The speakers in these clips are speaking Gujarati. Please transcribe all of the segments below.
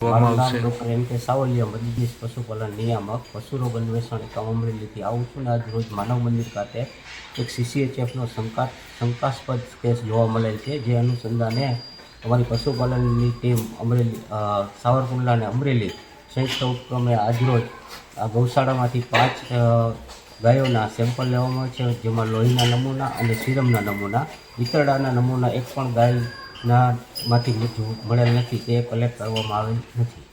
એમ કે સાવલિયા મદદનીશ પશુપાલન નિયામક પશુરોગ અન્વેષણ એકમ અમરેલીથી આવું છું ને આજ રોજ માનવ મંદિર ખાતે એક સીસીએચએફનો શંકા શંકાસ્પદ કેસ જોવા મળેલ છે. જે અનુસંધાને અમારી પશુપાલનની ટીમ અમરેલી અ, સાવરકુંડલા અને અમરેલી સંયુક્ત ઉપક્રમે આજરોજ આ ગૌશાળામાંથી પાંચ ગાયોના સેમ્પલ લેવામાં છે. જેમાં લોહીના નમૂના અને સિરમના નમૂના ઈતરડાના નમૂના એક પણ ગાયના માંથી મળેલ નથી તે કલેક્ટ કરવામાં આવેલ નથી.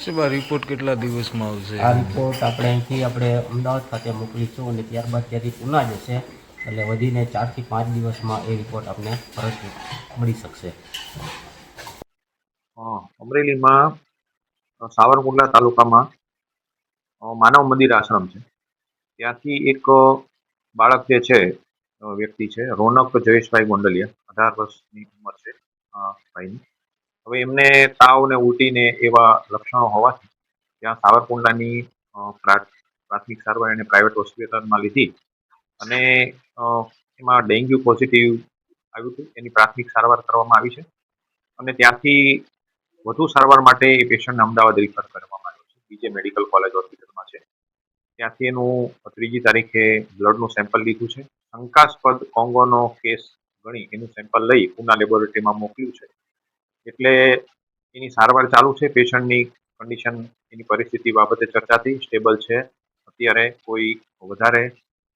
સાહેબ આ રિપોર્ટ કેટલા દિવસમાં આવશે? આ રિપોર્ટ આપણે અહીંથી આપણે અમદાવાદ ખાતે મોકલીશું અને ત્યારબાદ ત્યાંથી પુના જશે એટલે વધીને ચારથી પાંચ દિવસમાં એ રિપોર્ટ આપણે પરત મળી શકશે. અમરેલીમાં સાવરકુંડલા તાલુકામાં માનવ મંદિર આશ્રમ છે. ત્યાંથી એક બાળક જે છે વ્યક્તિ છે. રોનક જયેશભાઈ ગોંડલિયા, અઢાર વર્ષની ઉંમર છે ભાઈની. હવે એમને તાવ ને ઉલટીને એવા લક્ષણો હોવાથી ત્યાં સાવરકુંડલાની પ્રાથમિક સારવાર એને પ્રાઇવેટ હોસ્પિટલમાં લીધી અને એમાં ડેન્ગ્યુ પોઝિટિવ આવ્યું હતું. એની પ્રાથમિક સારવાર કરવામાં આવી છે અને ત્યાંથી વધુ સારવાર માટે એ પેશન્ટને અમદાવાદ રિફર કરવામાં આવ્યો છે. બીજે મેડિકલ કોલેજ હોસ્પિટલમાં છે. ત્યાંથી એનું ત્રીજી તારીખે બ્લડનું સેમ્પલ લીધું છે. શંકાસ્પદ કોંગોનો કેસ ગણી એનું સેમ્પલ લઈ પુના લેબોરેટરીમાં મોકલ્યું છે. એટલે એની સારવાર ચાલુ છે, પેશન્ટની કન્ડિશન એની પરિસ્થિતિ બાબતે ચર્ચાથી સ્ટેબલ છે. અત્યારે કોઈ વધારે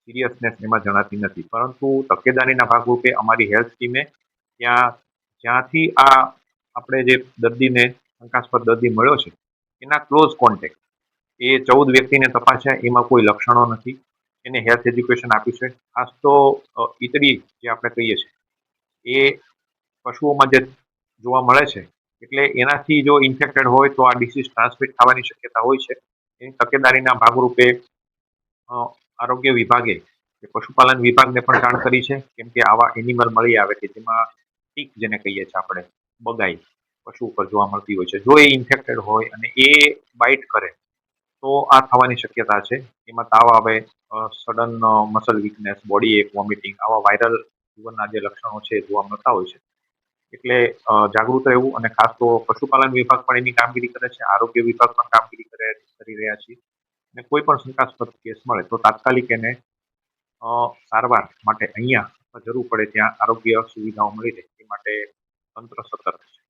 સિરિયસનેસ એમાં જણાતી નથી. પરંતુ તકેદારીના ભાગરૂપે અમારી હેલ્થ ટીમે ત્યાં, જ્યાંથી આ આપણે જે દર્દીને શંકાસ્પદ દર્દી મળ્યો છે, એના ક્લોઝ કોન્ટેક્ટ એ ચૌદ વ્યક્તિને તપાસ્યા, એમાં કોઈ લક્ષણો નથી. એને હેલ્થ એજ્યુકેશન આપ્યું છે. ખાસ તો ઈતડી જે આપણે કહીએ છીએ, એ પશુઓમાં જે જોવા મળે છે, એટલે એનાથી જો ઇન્ફેક્ટેડ હોય તો આ ડિસીઝ ટ્રાન્સમિટ થવાની શક્યતા હોય છે. એની તકેદારીના ભાગરૂપે આરોગ્ય વિભાગે પશુપાલન વિભાગને પણ જાણ કરી છે, કેમ કે આવા એનિમલ મળી આવે કે જેમાં ટીક જેને કહીએ છીએ આપણે, બગાઈ, પશુ ઉપર જોવા મળતી હોય છે. જો એ ઇન્ફેક્ટેડ હોય અને એ બાઇટ કરે તો આ થવાની શક્યતા છે. એમાં તાવ આવે સડન મસલ વીકનેસ બોડી એક વોમિટિંગ આવા વાયરલ ફીવરના જે લક્ષણો છે, જોવા મળતા હોય છે. એટલે જાગૃત રહેવું અને ખાસ તો પશુપાલન વિભાગ પણ એની કામગીરી કરે છે, આરોગ્ય વિભાગ પણ કામગીરી કરે, કરી રહ્યા છે. અને કોઈ પણ શંકાસ્પદ કેસ મળે તો તાત્કાલિક એને સારવાર માટે અહીંયા જરૂર પડે, ત્યાં આરોગ્ય સુવિધાઓ મળી રહે, એ માટે તંત્ર સતર્ક છે.